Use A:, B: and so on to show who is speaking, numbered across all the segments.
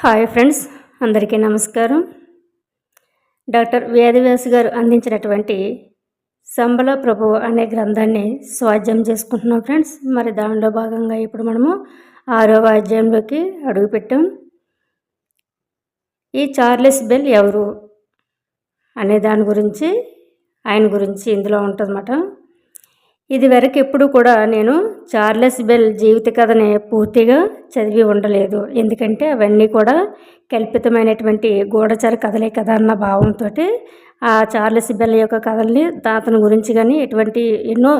A: Hi friends అందరికీ నమస్కారం doctor Vedavyas గారు అందించినటువంటి సంబల ప్రభు అనే గ్రంథాన్ని స్వాధ్యం చేసుకుంటున్నాం ఫ్రెండ్స్ మరి దానిలో భాగంగా ఇప్పుడు మనము ఆరవ అధ్యాయంలోకి అడుగుపెట్టాం ఈ చార్లెస్ బెల్ ఎవరు అనే దాని గురించి ఆయన గురించి ఇందులో ఉంటుందన్నమాట ఇది వరకు ఎప్పుడు కూడా నేను చార్లెస్ బెల్ జీవిత కథని పూర్తిగా చదివి ఉండలేదు ఎందుకంటే అవన్నీ కూడా కల్పితమైనటువంటి గూఢచార కథలే కదా అన్న భావంతో ఆ చార్లెస్ బెల్ యొక్క కథల్ని అతని గురించి కానీ ఎటువంటి ఎన్నో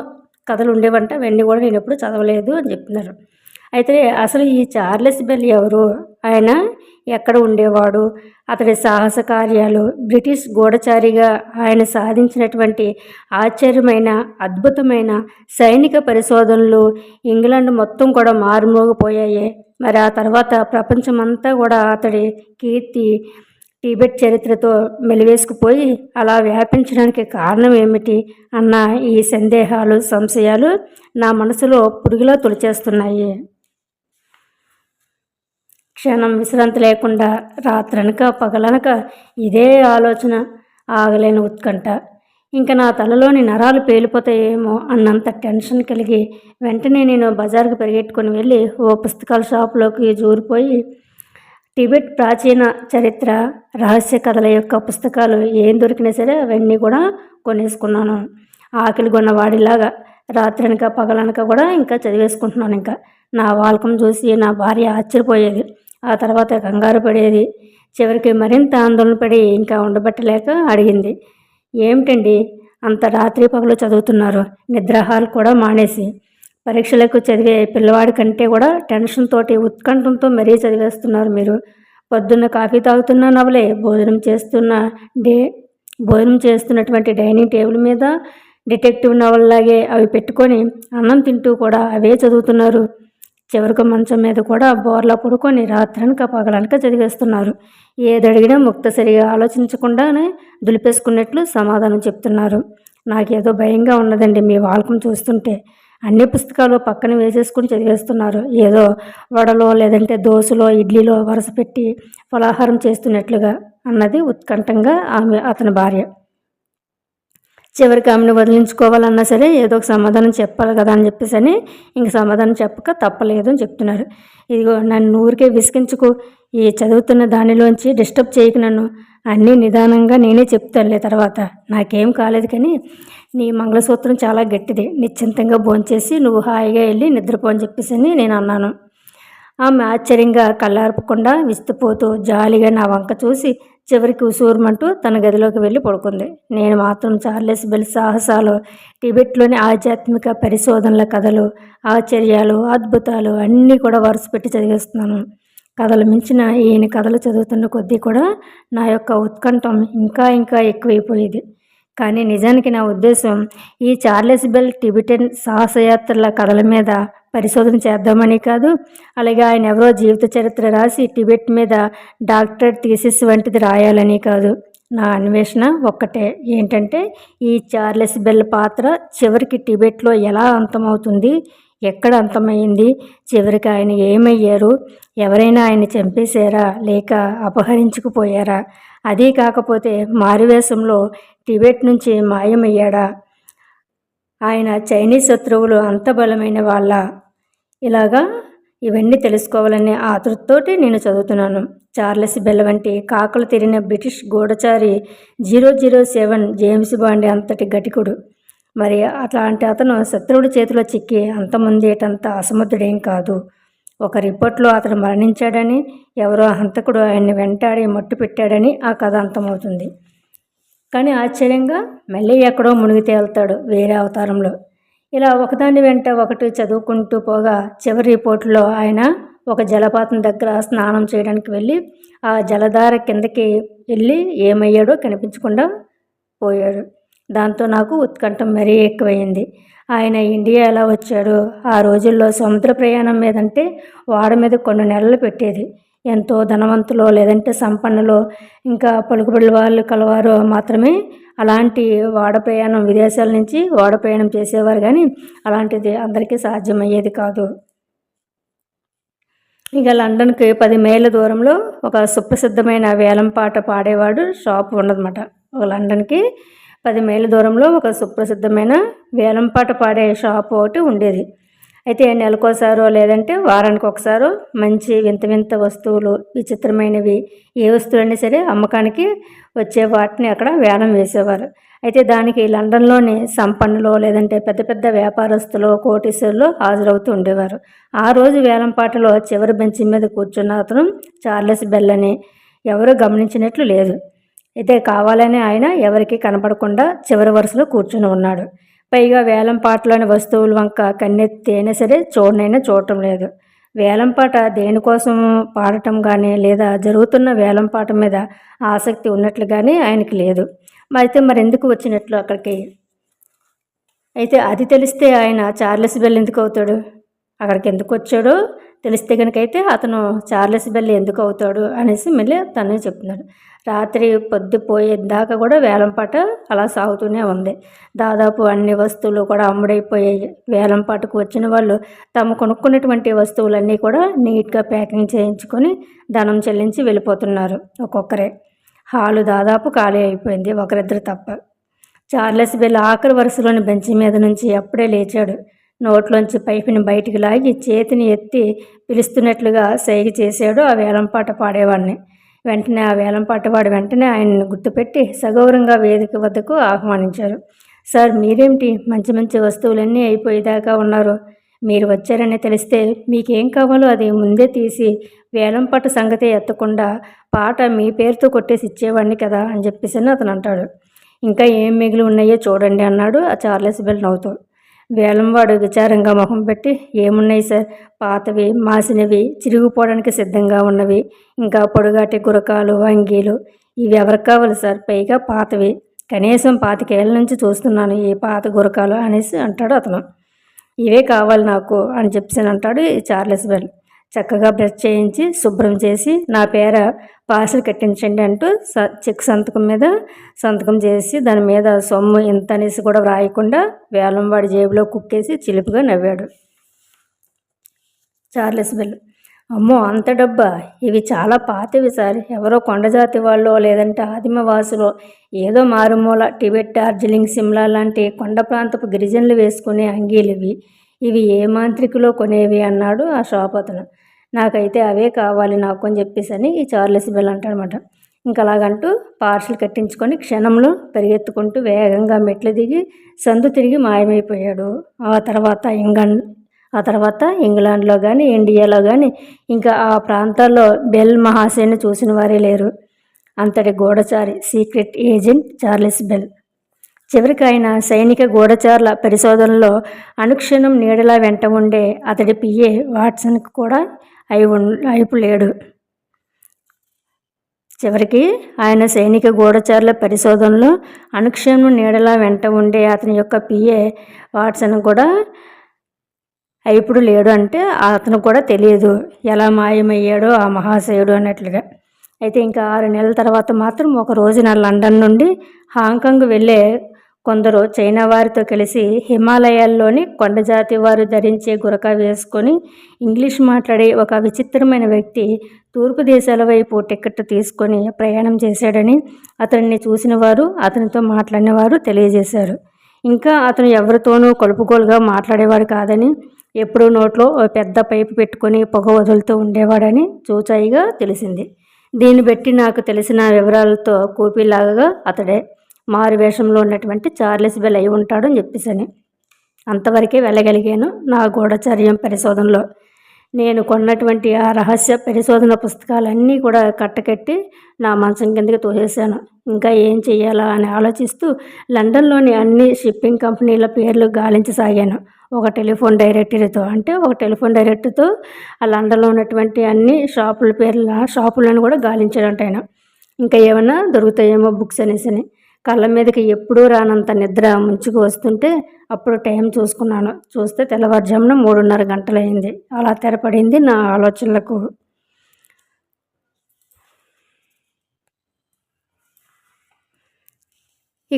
A: కథలు ఉండేవంట అవన్నీ కూడా నేను ఎప్పుడు చదవలేదు అని చెప్తున్నారు అయితే అసలు ఈ చార్లెస్ బెల్ ఎవరు ఆయన ఎక్కడ ఉండేవాడు అతడి సాహస కార్యాలు బ్రిటిష్ గూఢచారిగా ఆయన సాధించినటువంటి ఆశ్చర్యమైన అద్భుతమైన సైనిక పరిశోధనలు ఇంగ్లాండ్ మొత్తం కూడా మారుమోగిపోయాయి మరి ఆ తర్వాత ప్రపంచమంతా కూడా అతడి కీర్తి టిబెట్ చరిత్రతో మెలివేసుకుపోయి అలా వ్యాపించడానికి కారణం ఏమిటి అన్న ఈ సందేహాలు సంశయాలు నా మనసులో పురుగులా తొలిచేస్తున్నాయి క్షణం విశ్రాంతి లేకుండా రాత్రనక పగలనక ఇదే ఆలోచన ఆగలేని ఉత్కంఠ ఇంకా నా తలలోని నరాలు పేలిపోతాయేమో అన్నంత టెన్షన్ కలిగి వెంటనే నేను బజార్కు పరిగెట్టుకుని వెళ్ళి ఓ పుస్తకాల షాపులోకి జూరిపోయి టిబెట్ ప్రాచీన చరిత్ర రహస్య కథల యొక్క పుస్తకాలు ఏం దొరికినా సరే అవన్నీ కూడా కొనేసుకున్నాను ఆకలి కొన్నవాడిలాగా రాత్రనక పగలనక కూడా ఇంకా చదివేసుకుంటున్నాను ఇంకా నా వాల్కం చూసి నా భార్య ఆశ్చర్యపోయేది ఆ తర్వాత కంగారు పడేది చివరికి మరింత ఆందోళన పడి ఇంకా ఉండబట్టలేక అడిగింది ఏమిటండి అంత రాత్రి పగలు చదువుతున్నారు నిద్రాహాలు కూడా మానేసి పరీక్షలకు చదివే పిల్లవాడి కంటే కూడా టెన్షన్ తోటి ఉత్కంఠంతో మరీ చదివేస్తున్నారు మీరు పొద్దున్న కాఫీ తాగుతున్న నవలే భోజనం చేస్తున్న డే భోజనం చేస్తున్నటువంటి డైనింగ్ టేబుల్ మీద డిటెక్టివ్ నవల్లాగే అవి పెట్టుకొని అన్నం తింటూ కూడా అవే చదువుతున్నారు చివరికి మంచం మీద కూడా బోర్లా పడుకొని రాత్రనక పగలనక చదివేస్తున్నారు ఏదడిగినా ముక్తసరిగా ఆలోచించకుండానే దులిపేసుకున్నట్లు సమాధానం చెప్తున్నారు నాకేదో భయంగా ఉన్నదండి మీ వాల్కం చూస్తుంటే అన్ని పుస్తకాలు పక్కన వేసేసుకుని చదివేస్తున్నారు ఏదో వడలో లేదంటే దోశలో ఇడ్లీలో వరుస పెట్టి ఫలాహారం చేస్తున్నట్లుగా అన్నది ఉత్కంఠంగా ఆమె అతని భార్య చివరికి ఆమెను వదిలించుకోవాలన్నా సరే ఏదో ఒక సమాధానం చెప్పాలి కదా అని చెప్పేసి అని ఇంక సమాధానం చెప్పక తప్పలేదు అని చెప్తున్నారు ఇదిగో నన్ను ఊరికే విసిగించుకు ఈ చదువుతున్న దానిలోంచి డిస్టర్బ్ చేయకు నన్ను అన్నీ నిదానంగా నేనే చెప్తానులే తర్వాత నాకేం కాలేదు కానీ నీ మంగళసూత్రం చాలా గట్టిది నిశ్చింతంగా భోంచేసి నువ్వు హాయిగా వెళ్ళి నిద్రపోని చెప్పేసి నేను అన్నాను ఆమె ఆశ్చర్యంగా కళ్ళార్పకుండా విస్తుపోతూ జాలిగా నా వంక చూసి చివరికి ఉసూరుమంటూ తన గదిలోకి వెళ్ళి పడుకుంది నేను మాత్రం చార్లెస్ బెల్ సాహసాలు టిబెట్లోని ఆధ్యాత్మిక పరిశోధనల కథలు ఆశ్చర్యాలు అద్భుతాలు అన్నీ కూడా వరుస పెట్టి చదివేస్తున్నాను కథలు మించిన ఈయన కథలు చదువుతున్న కొద్దీ కూడా నా యొక్క ఉత్కంఠం ఇంకా ఇంకా ఎక్కువైపోయేది కానీ నిజానికి నా ఉద్దేశం ఈ చార్లెస్ బెల్ టిబిటెన్ సాహసయాత్రల కథల మీద పరిశోధన చేద్దామని కాదు అలాగే ఆయన ఎవరో జీవిత చరిత్ర రాసి టిబెట్ మీద డాక్టరేట్ థీసిస్ వంటిది రాయాలని కాదు నా అన్వేషణ ఒక్కటే ఏంటంటే ఈ చార్లెస్ బెల్ పాత్ర చివరికి టిబెట్లో ఎలా అంతమవుతుంది ఎక్కడ అంతమైంది చివరికి ఆయన ఏమయ్యారు ఎవరైనా ఆయన చంపేశారా లేక అపహరించుకుపోయారా అదీ కాకపోతే మారువేషంలో టిబెట్ నుంచి మాయమయ్యాడా ఆయన చైనీస్ శత్రువులు అంత బలమైన వాళ్ళ ఇలాగా ఇవన్నీ తెలుసుకోవాలనే ఆతృతతోటి నేను చదువుతున్నాను చార్లెస్ బెల్ వంటి కాకలు తిరిగిన బ్రిటిష్ గూఢచారి zero zero seven James Bond అంతటి గటికుడు మరి అట్లాంటి అతను శత్రువుడి చేతిలో చిక్కి అంతమంది ఏటంత అసమర్థుడేం కాదు ఒక రిపోర్ట్లో అతను మరణించాడని ఎవరో హంతకుడు ఆయన్ని వెంటాడి మట్టు పెట్టాడని ఆ కథ అంతమవుతుంది కానీ ఆశ్చర్యంగా మళ్ళీ ఎక్కడో మునిగి తేలుతాడు వేరే అవతారంలో ఇలా ఒకదాని వెంట ఒకటి చదువుకుంటూ పోగా చివరి రిపోర్ట్లో ఆయన ఒక జలపాతం దగ్గర స్నానం చేయడానికి వెళ్ళి ఆ జలధార కిందకి వెళ్ళి ఏమయ్యాడో కనిపించకుండా పోయాడు దాంతో నాకు ఉత్కంఠం మరీ ఎక్కువైంది ఆయన ఇండియా ఎలా వచ్చాడు ఆ రోజుల్లో సముద్ర ప్రయాణం మీదంటే వాడ మీద కొన్ని నెలలు పెట్టేది ఎంతో ధనవంతులో లేదంటే సంపన్నులో ఇంకా పలుకుబడి వాళ్ళు కలవారు మాత్రమే అలాంటి ఓడ ప్రయాణం విదేశాల నుంచి ఓడ ప్రయాణం చేసేవారు కానీ అలాంటిది అందరికీ సాధ్యమయ్యేది కాదు ఇక లండన్కి పది మైళ్ళ దూరంలో ఒక సుప్రసిద్ధమైన వేలంపాట పాడేవాడు షాప్ ఉండదన్నమాట ఒక లండన్కి పది మైళ్ళ దూరంలో ఒక సుప్రసిద్ధమైన వేలంపాట పాడే షాప్ ఒకటి ఉండేది అయితే నెలకోసారో లేదంటే వారానికి ఒకసారో మంచి వింత వింత వస్తువులు విచిత్రమైనవి ఏ వస్తువులైనా సరే అమ్మకానికి వచ్చే వాటిని అక్కడ వేలం వేసేవారు అయితే దానికి లండన్లోని సంపన్నులు లేదంటే పెద్ద పెద్ద వ్యాపారస్తులు కోటీశ్వరులు హాజరవుతూ ఉండేవారు ఆ రోజు వేలంపాటలో చివరి బెంచ్ మీద కూర్చున్న అతను చార్లెస్ బెల్లని ఎవరు గమనించినట్లు లేదు అయితే కావాలని ఆయన ఎవరికీ కనపడకుండా చివరి వరుసలో కూర్చుని ఉన్నాడు పైగా వేలంపాటలోని వస్తువులు వంక కన్నెత్తి అయినా సరే చూడనైనా చూడటం లేదు వేలంపాట దేనికోసం పాడటం కానీ లేదా జరుగుతున్న వేలంపాట మీద ఆసక్తి ఉన్నట్లు కానీ ఆయనకి లేదు అయితే మరెందుకు వచ్చినట్లు అక్కడికి అయితే అది తెలిస్తే ఆయన చార్లెస్ బెల్ ఎందుకు అవుతాడు అక్కడికి ఎందుకు వచ్చాడో తెలిస్తే కనుకైతే అతను చార్లెస్ బెల్లి ఎందుకు అవుతాడు అనేసి మళ్ళీ తనే చెప్తున్నాడు రాత్రి పొద్దుపోయేదాకా కూడా వేలంపాట అలా సాగుతూనే ఉంది దాదాపు అన్ని వస్తువులు కూడా అమ్ముడైపోయాయి వేలంపాటకు వచ్చిన వాళ్ళు తాము కొనుక్కున్నటువంటి వస్తువులన్నీ కూడా నీట్గా ప్యాకింగ్ చేయించుకొని ధనం చెల్లించి వెళ్ళిపోతున్నారు ఒక్కొక్కరే హాలు దాదాపు ఖాళీ అయిపోయింది ఒకరిద్దరు తప్ప చార్లెస్ బెల్ ఆఖరి వరుసలోని బెంచ్ మీద నుంచి అప్పుడే లేచాడు నోట్లోంచి పైపుని బయటికి లాగి చేతిని ఎత్తి పిలుస్తున్నట్లుగా సైగ చేశాడు ఆ వేలంపాట పాడేవాడిని వెంటనే ఆ వేలంపాట వాడు వెంటనే ఆయన్ని గుర్తుపెట్టి సగౌరంగా వేదిక వద్దకు ఆహ్వానించారు సార్ మీరేమిటి మంచి మంచి వస్తువులన్నీ అయిపోయేదాకా ఉన్నారు మీరు వచ్చారని తెలిస్తే మీకేం కావాలో అది ముందే తీసి వేలంపాట సంగతి ఎత్తకుండా పాట మీ పేరుతో కొట్టేసి ఇచ్చేవాడిని కదా అని చెప్పేసి అతను అంటాడు ఇంకా ఏం మిగిలి ఉన్నాయో చూడండి అన్నాడు ఆ చార్లెస్ బెల్ నవ్వుతూ వేలంవాడు విచారంగా ముఖం పెట్టి ఏమున్నాయి సార్ పాతవి మాసినవి చిరిగిపోవడానికి సిద్ధంగా ఉన్నవి ఇంకా పొడుగాటి గురకాలు అంగీలు ఇవి ఎవరికి కావాలి సార్ పైగా పాతవి కనీసం పాతికేళ్ళ నుంచి చూస్తున్నాను ఈ పాత గురకాలు అనేసి అంటాడు అతను ఇవే కావాలి నాకు అని చెప్పేసి అంటాడు చార్లెస్ బెల్ చక్కగా బ్రష్ చేయించి శుభ్రం చేసి నా పేర పాసలు కట్టించండి అంటూ చెక్ సంతకం మీద సంతకం చేసి దాని మీద సొమ్ము ఇంత అనేసి కూడా వ్రాయకుండా వేలం వాడి జేబులో కుక్కేసి చిలుపుగా నవ్వాడు చార్లెస్ బిల్ అమ్మో అంత డబ్బా ఇవి చాలా పాతవి సార్ ఎవరో కొండజాతి వాళ్ళు లేదంటే ఆదిమవాసులో ఏదో మారుమూల టిబెట్ డార్జిలింగ్ సిమ్లా లాంటి కొండ ప్రాంతపు గిరిజనులు వేసుకునే అంగీలు ఇవి ఇవి ఏ మాంత్రికులో కొనేవి అన్నాడు ఆ షాప్ అతను నాకైతే అవే కావాలి నాకు అని చెప్పేసి అని ఈ చార్లెస్ బెల్ అంటాడనమాట ఇంకా అలాగంటూ పార్సల్ కట్టించుకొని క్షణంలో పరిగెత్తుకుంటూ వేగంగా మెట్లు దిగి సందు తిరిగి మాయమైపోయాడు ఆ తర్వాత ఇంగ్లాండ్ ఆ తర్వాత ఇంగ్లాండ్లో కానీ ఇండియాలో కానీ ఇంకా ఆ ప్రాంతాల్లో బెల్ మహాశయని చూసిన వారే లేరు అంతటి గోడచారి సీక్రెట్ ఏజెంట్ చార్లెస్ బెల్ చివరికి ఆయన సైనిక గూఢచారుల పరిశోధనలో అనుక్షణం నీడలా వెంట ఉండే అతడి పిఏ వాట్సన్కి కూడా అయి అయిపు లేడు చివరికి ఆయన సైనిక గూఢచారుల పరిశోధనలో అనుక్షణం నీడలా వెంట ఉండే అతని యొక్క పిఏ వాట్సన్ కూడా అయిపుడు లేడు అంటే అతను కూడా తెలియదు ఎలా మాయమయ్యాడో ఆ మహాశయుడు అన్నట్లుగా అయితే ఇంకా ఆరు నెలల తర్వాత మాత్రం ఒక రోజున లండన్ నుండి హాంకాంగ్ వెళ్ళే కొందరు చైనా వారితో కలిసి హిమాలయాల్లోని కొండజాతి వారు ధరించే గురక వేసుకొని ఇంగ్లీష్ మాట్లాడే ఒక విచిత్రమైన వ్యక్తి తూర్పు దేశాల వైపు టికెట్ తీసుకొని ప్రయాణం చేశాడని అతన్ని చూసిన వారు అతనితో మాట్లాడిన వారు తెలియజేశారు ఇంకా అతను ఎవరితోనూ కొలుపుగోలుగా మాట్లాడేవాడు కాదని ఎప్పుడూ నోట్లో పెద్ద పైపు పెట్టుకొని పొగ వదులుతూ ఉండేవాడని చూచాయిగా తెలిసింది దీన్ని బట్టి నాకు తెలిసిన వివరాలతో కూపీలాగా అతడే మారువేషంలో ఉన్నటువంటి చార్లెస్ బెల్ అయి ఉంటాడు అని చెప్పేసి అని అంతవరకే వెళ్ళగలిగాను నా గూఢచర్యం పరిశోధనలో నేను కొన్నటువంటి ఆ రహస్య పరిశోధన పుస్తకాలన్నీ కూడా కట్టకెట్టి నా మంచం కిందకి తోసేసాను ఇంకా ఏం చేయాలా అని ఆలోచిస్తూ లండన్లోని అన్ని షిప్పింగ్ కంపెనీల పేర్లు గాలించసాగాను ఒక టెలిఫోన్ డైరెక్టరీతో అంటే ఒక టెలిఫోన్ డైరెక్టర్తో ఆ లండన్లో ఉన్నటువంటి అన్ని షాపుల పేర్ల షాపులను కూడా గాలించడం ఆయన ఇంకా ఏమైనా దొరుకుతాయేమో బుక్స్ అనేసి కళ్ళ మీదకి ఎప్పుడూ రానంత నిద్ర ముంచుకు వస్తుంటే అప్పుడు టైం చూసుకున్నాను చూస్తే తెల్లవారుజామున మూడున్నర గంటలైంది అలా తెరపడింది నా ఆలోచనలకు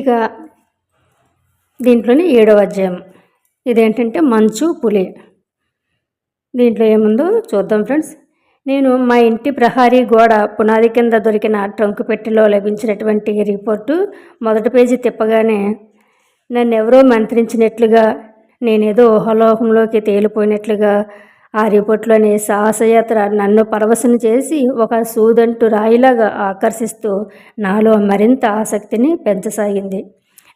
A: ఇక దీంట్లోనే ఏడవ అధ్యాయం ఇదేంటంటే మంచు పులి దీంట్లో ఏముందో చూద్దాం ఫ్రెండ్స్ నేను మా ఇంటి ప్రహారీ గోడ పునాది కింద దొరికిన ట్రంకు పెట్టెలో లభించినటువంటి రిపోర్టు మొదటి పేజీ తిప్పగానే నన్నెవరో మంత్రించినట్లుగా నేనేదో ఊహలోకంలోకి తేలిపోయినట్లుగా ఆ రిపోర్ట్లోని సాహసయాత్ర నన్ను పరవశన చేసి ఒక సూదంటు రాయిలాగా ఆకర్షిస్తూ నాలో మరింత ఆసక్తిని పెంచసాగింది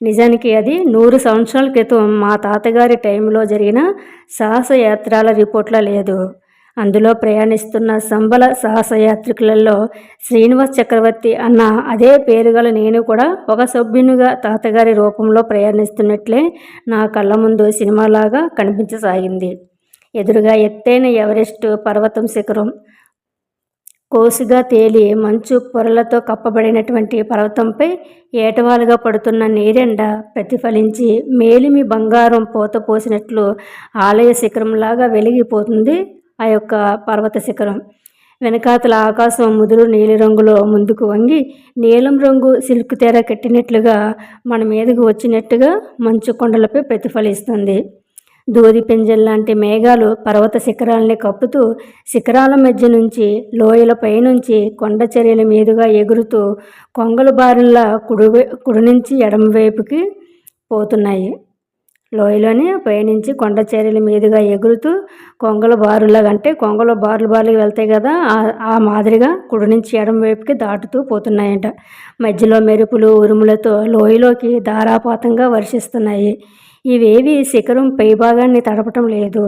A: నిజానికి అది నూరు సంవత్సరాల క్రితం మా తాతగారి టైంలో జరిగిన సాహసయాత్రాల రిపోర్ట్లో లేదు అందులో ప్రయాణిస్తున్న సంబల సాహసయాత్రికులలో శ్రీనివాస్ చక్రవర్తి అన్న అదే పేరుగల నేను కూడా ఒక సభ్యునిగా తాతగారి రూపంలో ప్రయాణిస్తున్నట్లే నా కళ్ళ ముందు సినిమాలాగా కనిపించసాగింది ఎదురుగా ఎత్తైన ఎవరెస్టు పర్వతం శిఖరం కోసుగా తేలి మంచు పొరలతో కప్పబడినటువంటి పర్వతంపై ఏటవాలుగా పడుతున్న నీరెండ ప్రతిఫలించి మేలిమి బంగారం పూత పోసినట్లు ఆలయ శిఖరంలాగా వెలిగిపోతుంది ఆ యొక్క పర్వత శిఖరం వెనకాతల ఆకాశం ముదురు నీలిరంగులో ముందుకు వంగి నీలం రంగు సిల్క్ తెర కట్టినట్లుగా మన మీదకు వచ్చినట్టుగా మంచు కొండలపై ప్రతిఫలిస్తుంది దూది లాంటి మేఘాలు పర్వత శిఖరాలని కప్పుతూ శిఖరాల మధ్య నుంచి లోయలపై నుంచి కొండ చర్యల మీదుగా ఎగురుతూ కొంగలు బారుల్లా కుడి కుడి నుంచి ఎడమవైపుకి పోతున్నాయి లోయలోనే పయనించి కొండ చర్యల మీదుగా ఎగురుతూ కొంగల బారులాగా అంటే కొంగల బారులు బారులు వెళ్తాయి కదా ఆ మాదిరిగా కుడి నుంచి ఎడం వైపుకి దాటుతూ పోతున్నాయంట మధ్యలో మెరుపులు ఉరుములతో లోయలోకి ధారాపాతంగా వర్షిస్తున్నాయి ఇవేవి శిఖరం పైభాగాన్ని తడపటం లేదు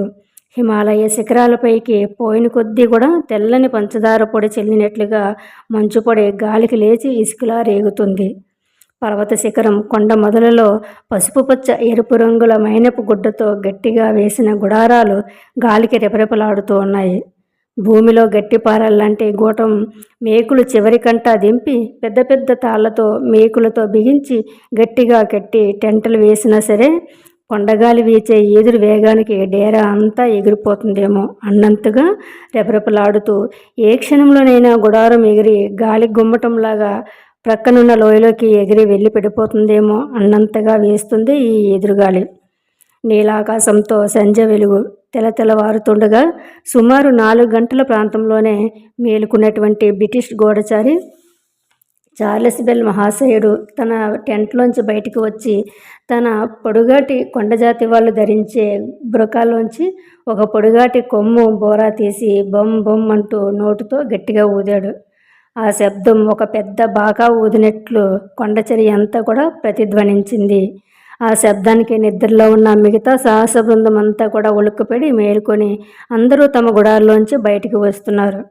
A: హిమాలయ శిఖరాలపైకి పోయిన కొద్దీ కూడా తెల్లని పంచదార పొడి చెల్లినట్లుగా మంచు పొడి గాలికి లేచి ఇసుకలా రేగుతుంది పర్వత శిఖరం కొండ మొదలలో పసుపుపచ్చ ఎరుపు రంగుల మైనపు గుడ్డతో గట్టిగా వేసిన గుడారాలు గాలికి రెపరెపలాడుతూ ఉన్నాయి భూమిలో గట్టి పారల్లాంటి గూటం మేకులు చివరి కంటా దింపి పెద్ద పెద్ద తాళ్లతో మేకులతో బిగించి గట్టిగా కట్టి టెంటలు వేసినా సరే కొండగాలి వీచే ఈదురు వేగానికి డేరా అంతా ఎగిరిపోతుందేమో అన్నంతగా రెపరెపలాడుతూ ఏ క్షణంలోనైనా గుడారం ఎగిరి గాలి గుమ్మటంలాగా ప్రక్కనున్న లోయలోకి ఎగిరి వెళ్ళి పెడిపోతుందేమో అన్నంతగా వేస్తుంది ఈ ఎదురుగాలి నీలాకాశంతో సంజ వెలుగు తెల తెలవారుతుండగా సుమారు నాలుగు గంటల ప్రాంతంలోనే మేలుకున్నటువంటి బ్రిటిష్ గోడచారి చార్లెస్ బెల్ మహాశయుడు తన టెంట్లోంచి బయటికి వచ్చి తన పొడుగాటి కొండజాతి వాళ్ళు ధరించే బృకాల్లోంచి ఒక పొడుగాటి కొమ్ము బోరా తీసి బొమ్ బొమ్ అంటూ నోటుతో గట్టిగా ఊదాడు ఆ శబ్దం ఒక పెద్ద బాగా ఊదినట్లు కొండచరి అంతా కూడా ప్రతిధ్వనించింది ఆ శబ్దానికి నిద్రలో ఉన్న మిగతా సాహస బృందం అంతా కూడా ఉలుక్కుపడి మేలుకొని అందరూ తమ గుడాల్లోంచి బయటికి వస్తున్నారు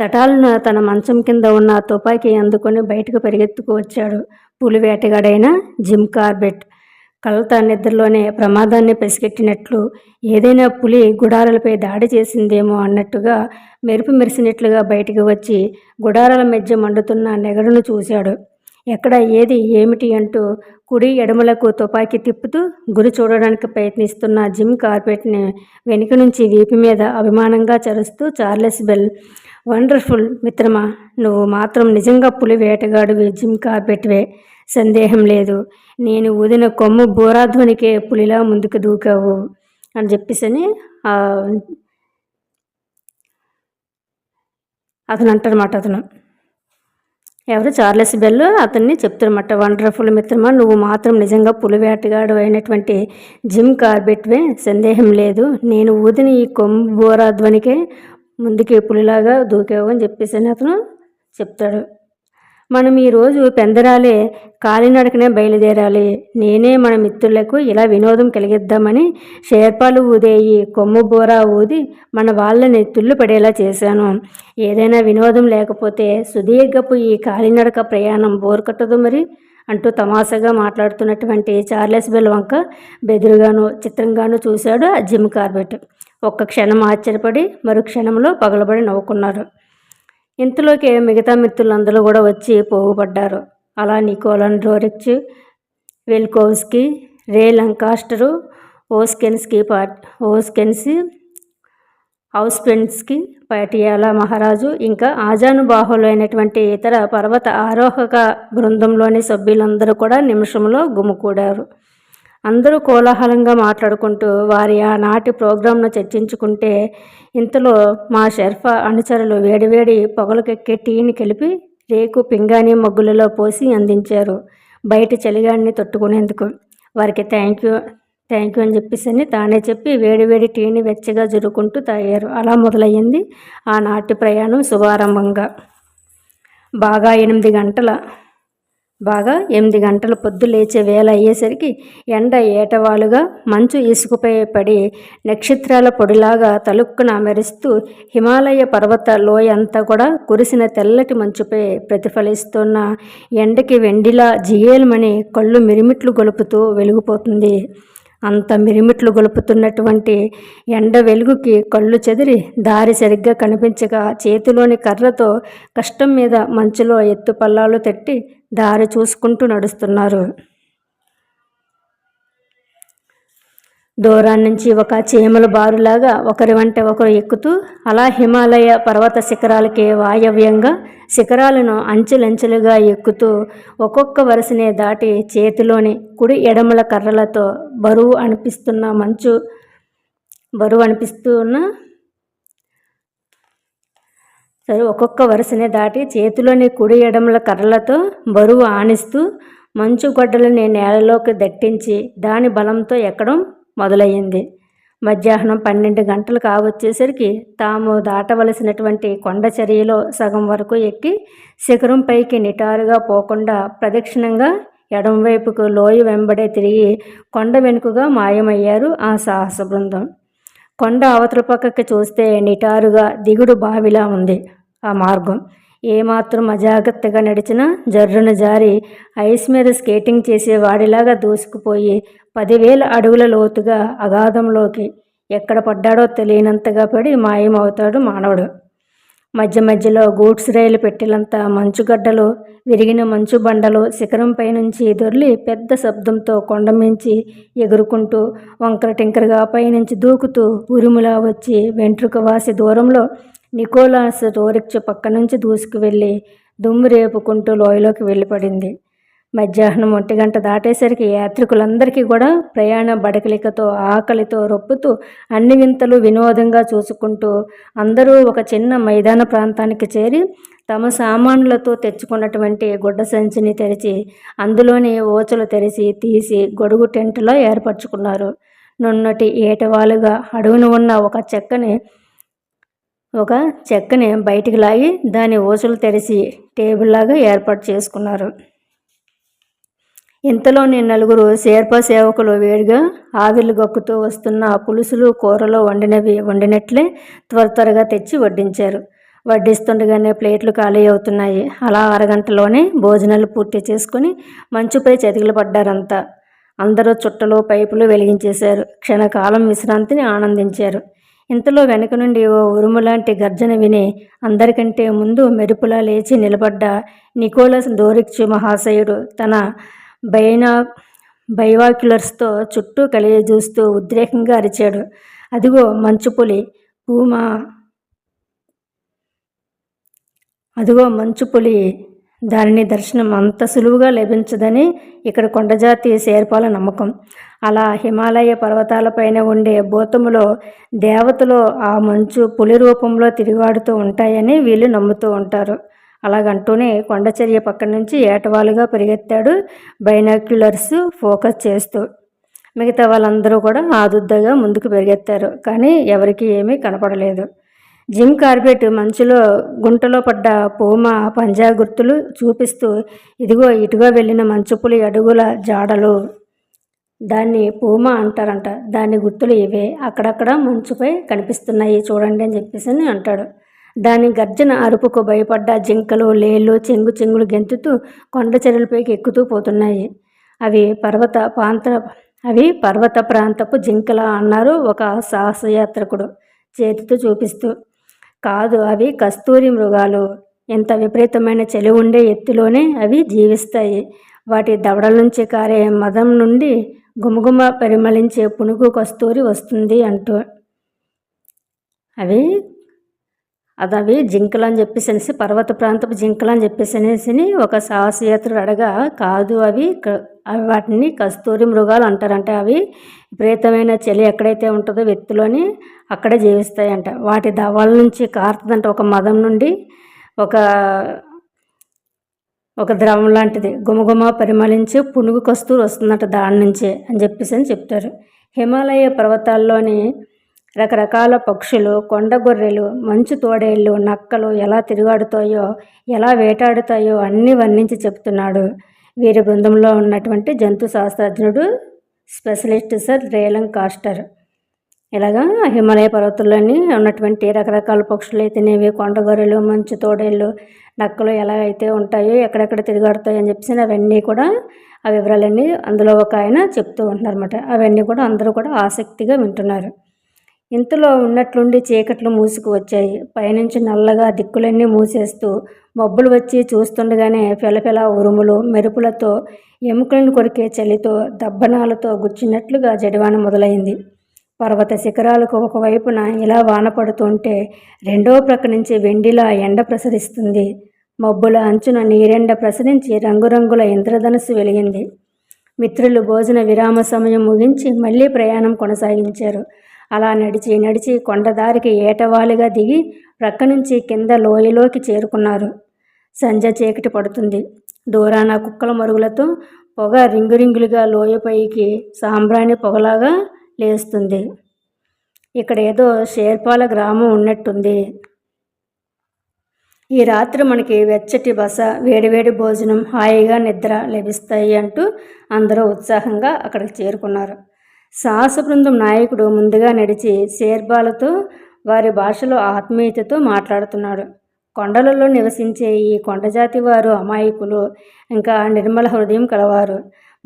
A: తటాలను తన మంచం కింద ఉన్న తుపాకీ అందుకొని బయటకు పరిగెత్తుకు వచ్చాడు పులివేటగాడైన జిమ్ కార్బెట్ కలత నిద్రలోనే ప్రమాదాన్ని పసిగట్టినట్లు ఏదైనా పులి గుడారాలపై దాడి చేసిందేమో అన్నట్టుగా మెరుపు మెరిసినట్లుగా బయటికి వచ్చి గుడారాల మధ్య మండుతున్న నెగడును చూశాడు ఎక్కడ ఏది ఏమిటి అంటూ కుడి ఎడమలకు తుపాకీ తిప్పుతూ గురి చూడడానికి ప్రయత్నిస్తున్న జిమ్ కార్పెట్ని వెనుక నుంచి వీపు మీద అభిమానంగా చరుస్తూ చార్లెస్ బెల్ వండర్ఫుల్ మిత్రమా నువ్వు మాత్రం నిజంగా పులి వేటగాడివి జిమ్ కార్పెట్వే సందేహం లేదు నేను ఊదిన కొమ్ము బోరాధ్వనికే పులిలా ముందుకు దూకావు అని చెప్పేసి అని అతను అంటారన్నమాట అతను ఎవరు చార్లెస్ బెల్ అతన్ని చెప్తారన్నమాట వండర్ఫుల్ మిత్రమా నువ్వు మాత్రం నిజంగా పులివేటగాడు అయినటువంటి జిమ్ కార్బెట్వే సందేహం లేదు నేను ఊదిన ఈ కొమ్ము బోరా ముందుకే పులిలాగా దూకావు అని చెప్పేసి అతను చెప్తాడు మనం ఈరోజు పెందరాలే కాలినడకనే బయలుదేరాలి నేనే మన మిత్రులకు ఇలా వినోదం కలిగిద్దామని షేర్పాలు ఊదేయి కొమ్ము బోరా ఊది మన వాళ్ళని తుళ్ళు పడేలా చేశాను ఏదైనా వినోదం లేకపోతే సుదీర్ఘపు ఈ కాలినడక ప్రయాణం బోర్ కట్టదు మరి అంటూ తమాసగా మాట్లాడుతున్నటువంటి చార్లెస్ బెల్ వంక బెదురుగాను చిత్రంగాను చూశాడు ఆ జిమ్ కార్బెట్ ఒక్క క్షణం ఆశ్చర్యపడి మరు క్షణంలో పగలబడి నవ్వుకున్నారు ఇంతలోకి మిగతా మిత్రులందరూ కూడా వచ్చి పోగుపడ్డారు అలా నికోలన్ రోరిక్స్ వెల్కోవ్స్కి రే లంకాస్టరు ఓస్కెన్స్కి పాట్ ఓస్కెన్సి హౌస్పెన్స్కి పటియాలా మహారాజు ఇంకా అయినటువంటి ఇతర పర్వత ఆరోహక బృందంలోని సభ్యులందరూ కూడా నిమిషంలో గుమ్ముకూడారు అందరూ కోలాహలంగా మాట్లాడుకుంటూ వారి ఆనాటి ప్రోగ్రాంను చర్చించుకుంటే ఇంతలో మా షెర్ఫా అనుచరులు వేడివేడి పొగలకెక్కే టీని కలిపి రేకు పింగాణి మగ్గులలో పోసి అందించారు బయట చలిగాడిని తట్టుకునేందుకు వారికి థ్యాంక్ యూ థ్యాంక్ యూ అని చెప్పేసి అని తానే చెప్పి వేడివేడి టీని వెచ్చగా జరుపుకుంటూ తాగారు అలా మొదలయ్యింది ఆనాటి ప్రయాణం శుభారంభంగా బాగా ఎనిమిది గంటల బాగా ఎనిమిది గంటల పొద్దు లేచే వేళ అయ్యేసరికి ఎండ ఏటవాలుగా మంచు ఇసుకపై పడి నక్షత్రాల పొడిలాగా తలుక్కున మెరుస్తూ హిమాలయ పర్వత లోయంతా కూడా కురిసిన తెల్లటి మంచుపై ప్రతిఫలిస్తున్న ఎండకి వెండిలా జియేల్మని కళ్ళు మిరిమిట్లు గొలుపుతూ వెలిగిపోతుంది అంత మిరిమిట్లు గొలుపుతున్నటువంటి ఎండ వెలుగుకి కళ్ళు చెదిరి దారి సరిగ్గా కనిపించగా చేతిలోని కర్రతో కష్టం మీద మంచులో ఎత్తు పల్లాలు తట్టి దారి చూసుకుంటూ నడుస్తున్నారు దూరం నుంచి ఒక చీమల బారులాగా ఒకరి వెంట ఒకరు ఎక్కుతూ అలా హిమాలయ పర్వత శిఖరాలకే వాయవ్యంగా శిఖరాలను అంచెలంచెలుగా ఎక్కుతూ ఒక్కొక్క వరుసనే దాటి చేతిలోని కుడి ఎడమల కర్రలతో బరువు అనిపిస్తున్న మంచు బరువు అనిపిస్తున్న సరే ఒక్కొక్క వరుసనే దాటి చేతిలోని కుడి ఎడమల కర్రలతో బరువు ఆనిస్తూ మంచు గొడ్డలని నేలలోకి దట్టించి దాని బలంతో ఎక్కడం మొదలయ్యింది మధ్యాహ్నం పన్నెండు గంటలు కావచ్చేసరికి తాము దాటవలసినటువంటి కొండ చర్యలో సగం వరకు ఎక్కి శిఖరం పైకి నిటారుగా పోకుండా ప్రదక్షిణంగా ఎడంవైపుకు లోయ వెంబడే తిరిగి కొండ వెనుకగా మాయమయ్యారు ఆ సాహస బృందం కొండ అవతల పక్కకి చూస్తే నిటారుగా దిగుడు బావిలా ఉంది ఆ మార్గం ఏమాత్రం అజాగ్రత్తగా నడిచినా జర్రును జారి ఐస్ మీద స్కేటింగ్ చేసే వాడిలాగా దూసుకుపోయి పదివేల అడుగుల లోతుగా అగాధంలోకి ఎక్కడ పడ్డాడో తెలియనంతగా పడి మాయమవుతాడు మానవుడు మధ్య మధ్యలో గూడ్స్ రైలు పెట్టెలంతా మంచుగడ్డలు విరిగిన మంచు బండలు శిఖరంపై నుంచి దొర్లి పెద్ద శబ్దంతో కొండ మించి ఎగురుకుంటూ వంకర టింకరగా పైనుంచి దూకుతూ ఉరుములా వచ్చి వెంట్రుక వాసి దూరంలో నికోలాస్ రోరిక్చు పక్క నుంచి దూసుకు వెళ్ళి దుమ్ము రేపుకుంటూ లోయలోకి వెళ్ళిపడింది మధ్యాహ్నం ఒంటి గంట దాటేసరికి యాత్రికులందరికీ కూడా ప్రయాణ బడకలికతో ఆకలితో రొప్పుతూ అన్ని వింతలు వినోదంగా చూసుకుంటూ అందరూ ఒక చిన్న మైదాన ప్రాంతానికి చేరి తమ సామాన్లతో తెచ్చుకున్నటువంటి గుడ్డ సంచిని తెరిచి అందులోని ఓచలు తెరిచి తీసి గొడుగు టెంట్లో ఏర్పరచుకున్నారు నున్నటి ఏటవాలుగా అడుగున ఉన్న ఒక చెక్కని ఒక చెక్కని బయటికి లాగి దాని ఓచలు తెరిచి టేబుల్లాగా ఏర్పాటు చేసుకున్నారు నేను నలుగురు శేర్ప సేవకులు వేడిగా ఆవిర్లు గక్కుతూ వస్తున్న పులుసులు కూరలు వండినవి వండినట్లే త్వర త్వరగా తెచ్చి వడ్డించారు వడ్డిస్తుండగానే ప్లేట్లు ఖాళీ అవుతున్నాయి అలా అరగంటలోనే భోజనాలు పూర్తి చేసుకుని మంచుపై చతికిలు పడ్డారంతా అందరూ చుట్టలు పైపులు వెలిగించేశారు క్షణకాలం విశ్రాంతిని ఆనందించారు ఇంతలో వెనుక నుండి ఓ ఉరుము లాంటి గర్జన విని అందరికంటే ముందు మెరుపులా లేచి నిలబడ్డ నికోలస్ దోరిక్చు మహాశయుడు తన బైనా బైవాక్యులర్స్తో చుట్టూ కలిగి చూస్తూ ఉద్రేకంగా అరిచాడు అదిగో మంచు పులి భూమా అదిగో మంచు పులి దానిని దర్శనం అంత సులువుగా లభించదని ఇక్కడ కొండజాతి శేర్పాల నమ్మకం అలా హిమాలయ పర్వతాలపైన ఉండే భూతములో దేవతలు ఆ మంచు పులి రూపంలో తిరిగాడుతూ ఉంటాయని వీళ్ళు నమ్ముతూ ఉంటారు అలాగంటూనే కొండచర్య పక్క నుంచి ఏటవాలుగా పరిగెత్తాడు బైనాక్యులర్స్ ఫోకస్ చేస్తూ మిగతా వాళ్ళందరూ కూడా ఆదుద్దగా ముందుకు పెరిగెత్తారు కానీ ఎవరికీ ఏమీ కనపడలేదు జిమ్ కార్బెట్ మంచులో గుంటలో పడ్డ పూమ పంజా గుర్తులు చూపిస్తూ ఇదిగో ఇటుగా వెళ్ళిన మంచుపులి అడుగుల జాడలు దాన్ని పూమ అంటారంట దాని గుర్తులు ఇవే అక్కడక్కడ మంచుపై కనిపిస్తున్నాయి చూడండి అని చెప్పేసి అంటాడు దాని గర్జన అరుపుకు భయపడ్డ జింకలు లేళ్ళు చెంగు చెంగులు గెంతుతూ కొండ చెరలపైకి ఎక్కుతూ పోతున్నాయి అవి పర్వత ప్రాంత అవి పర్వత ప్రాంతపు జింకల అన్నారు ఒక సాహసయాత్రకుడు చేతితో చూపిస్తూ కాదు అవి కస్తూరి మృగాలు ఎంత విపరీతమైన చలి ఉండే ఎత్తులోనే అవి జీవిస్తాయి వాటి దవడల నుంచి కారే మదం నుండి గుమగుమ పరిమళించే పునుగు కస్తూరి వస్తుంది అంటూ అవి అది అవి జింకలు అని చెప్పేసి అనేసి పర్వత ప్రాంతపు జింకలు అని చెప్పేసి అనేసి ఒక సాహసయాత్రుడు అడగా కాదు అవి అవి వాటిని కస్తూరి మృగాలు అంటారంటే అవి విపరీతమైన చలి ఎక్కడైతే ఉంటుందో వ్యక్తులని అక్కడే జీవిస్తాయంట వాటి దవాల నుంచి కారుతుందంట ఒక మదం నుండి ఒక ఒక ద్రవం లాంటిది గుమగుమ పరిమళించి పునుగు కస్తూరు వస్తుందంట దాని నుంచే అని చెప్పేసి అని చెప్తారు హిమాలయ పర్వతాల్లోని రకరకాల పక్షులు కొండ గొర్రెలు మంచు తోడేళ్ళు నక్కలు ఎలా తిరుగాడుతాయో ఎలా వేటాడుతాయో అన్నీ వర్ణించి చెప్తున్నాడు వీరి బృందంలో ఉన్నటువంటి జంతు శాస్త్రజ్ఞుడు స్పెషలిస్ట్ సార్ రేలం కాస్టర్ ఇలాగా హిమాలయ పర్వతాల్లోని ఉన్నటువంటి రకరకాల పక్షులు అయితేనేవి కొండ గొర్రెలు మంచు తోడేళ్ళు నక్కలు ఎలా అయితే ఉంటాయో ఎక్కడెక్కడ తిరిగాడుతాయి అని చెప్పేసి అవన్నీ కూడా ఆ వివరాలన్నీ అందులో ఒక ఆయన చెప్తూ ఉంటారన్నమాట అవన్నీ కూడా అందరూ కూడా ఆసక్తిగా వింటున్నారు ఇంతలో ఉన్నట్లుండి చీకట్లు మూసుకు వచ్చాయి పైనుంచి నల్లగా దిక్కులన్నీ మూసేస్తూ మబ్బులు వచ్చి చూస్తుండగానే పెలపెల ఉరుములు మెరుపులతో ఎముకలను కొరికే చలితో దబ్బనాలతో గుచ్చినట్లుగా జడివాన మొదలైంది పర్వత శిఖరాలకు ఒకవైపున ఇలా వాన పడుతుంటే రెండో ప్రక్క నుంచి వెండిలా ఎండ ప్రసరిస్తుంది మబ్బుల అంచున నీరెండ ప్రసరించి రంగురంగుల ఇంద్రధనస్సు వెలిగింది మిత్రులు భోజన విరామ సమయం ముగించి మళ్ళీ ప్రయాణం కొనసాగించారు అలా నడిచి నడిచి కొండదారికి ఏటవాలుగా దిగి ప్రక్క నుంచి కింద లోయలోకి చేరుకున్నారు సంజ చీకటి పడుతుంది దూరాన కుక్కల మరుగులతో పొగ రింగురింగులుగా లోయపైకి సాంబ్రాణి పొగలాగా లేస్తుంది ఇక్కడ ఏదో షేర్పాల గ్రామం ఉన్నట్టుంది ఈ రాత్రి మనకి వెచ్చటి బస వేడివేడి భోజనం హాయిగా నిద్ర లభిస్తాయి అంటూ అందరూ ఉత్సాహంగా అక్కడికి చేరుకున్నారు సాహస బృందం నాయకుడు ముందుగా నడిచి శేర్బాలతో వారి భాషలో ఆత్మీయతతో మాట్లాడుతున్నాడు కొండలలో నివసించే ఈ కొండజాతి వారు అమాయకులు ఇంకా నిర్మల హృదయం కలవారు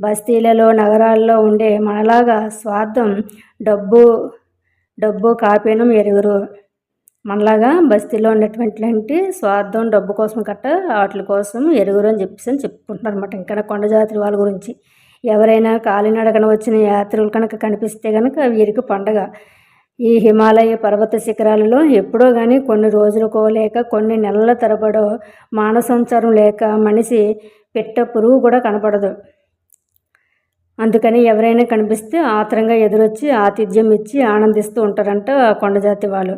A: బస్తీలలో నగరాల్లో ఉండే మనలాగా స్వార్థం డబ్బు డబ్బు కాపీనం ఎరుగురు మనలాగా బస్తీలో ఉన్నటువంటి స్వార్థం డబ్బు కోసం కట్ట వాటి కోసం ఎరుగురు అని చెప్పేసి అని చెప్పుకుంటున్నారు అనమాట ఇంకా కొండజాతి వాళ్ళ గురించి ఎవరైనా కాలినడకన వచ్చిన యాత్రికులు కనుక కనిపిస్తే కనుక వీరికి పండగ ఈ హిమాలయ పర్వత శిఖరాలలో ఎప్పుడో కానీ కొన్ని రోజులకో లేక కొన్ని నెలల తరబడో మానసంచారం లేక మనిషి పెట్ట పురుగు కూడా కనపడదు అందుకని ఎవరైనా కనిపిస్తే ఆత్రంగా ఎదురొచ్చి ఆతిథ్యం ఇచ్చి ఆనందిస్తూ ఉంటారంట కొండజాతి వాళ్ళు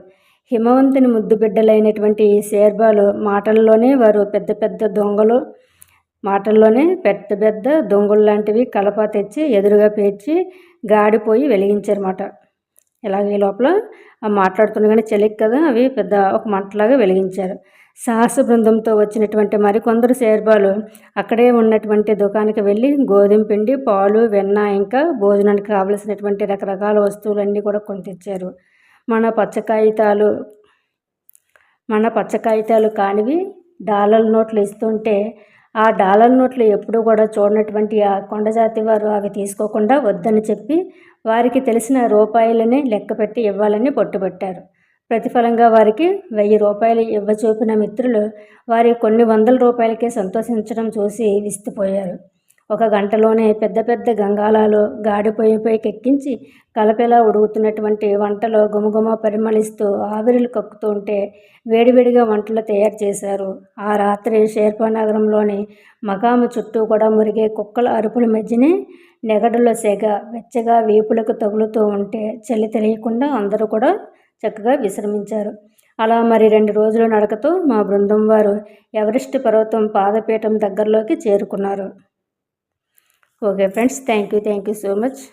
A: హిమవంతుని ముద్దు బిడ్డలైనటువంటి శేర్బాలు మాటల్లోనే వారు పెద్ద పెద్ద దొంగలు మాటల్లోనే పెద్ద పెద్ద దొంగలు లాంటివి కలప తెచ్చి ఎదురుగా పేర్చి గాడిపోయి వెలిగించారన్నమాట ఇలాగే లోపల కానీ చెలిక్ కదా అవి పెద్ద ఒక మంటలాగా వెలిగించారు సాహస బృందంతో వచ్చినటువంటి మరికొందరు శేర్బాలు అక్కడే ఉన్నటువంటి దుకాణానికి వెళ్ళి గోధుమ పిండి పాలు వెన్న ఇంకా భోజనానికి కావలసినటువంటి రకరకాల వస్తువులన్నీ కూడా తెచ్చారు మన పచ్చ కాగితాలు మన పచ్చ కాగితాలు కానివి డాలర్ నోట్లు ఇస్తుంటే ఆ డాలర్ నోట్లు ఎప్పుడూ కూడా చూడనటువంటి ఆ కొండజాతి వారు అవి తీసుకోకుండా వద్దని చెప్పి వారికి తెలిసిన రూపాయలని లెక్కపెట్టి ఇవ్వాలని పట్టుబట్టారు ప్రతిఫలంగా వారికి వెయ్యి రూపాయలు ఇవ్వచూపిన మిత్రులు వారి కొన్ని వందల రూపాయలకే సంతోషించడం చూసి విసిపోయారు ఒక గంటలోనే పెద్ద పెద్ద గంగాలాలు గాడిపోయిపోయి కెక్కించి కలపెలా ఉడుగుతున్నటువంటి వంటలో గుమగుమ పరిమళిస్తూ ఆవిరిలు కక్కుతుంటే వేడివేడిగా వంటలు తయారు చేశారు ఆ రాత్రి షేర్పా నగరంలోని మకాము చుట్టూ కూడా మురిగే కుక్కల అరుపుల మధ్యనే నెగడులో సెగ వెచ్చగా వీపులకు తగులుతూ ఉంటే చలి తెలియకుండా అందరూ కూడా చక్కగా విశ్రమించారు అలా మరి రెండు రోజులు నడకతో మా బృందం వారు ఎవరెస్ట్ పర్వతం పాదపీఠం దగ్గరలోకి చేరుకున్నారు Okay friends, thank you so much.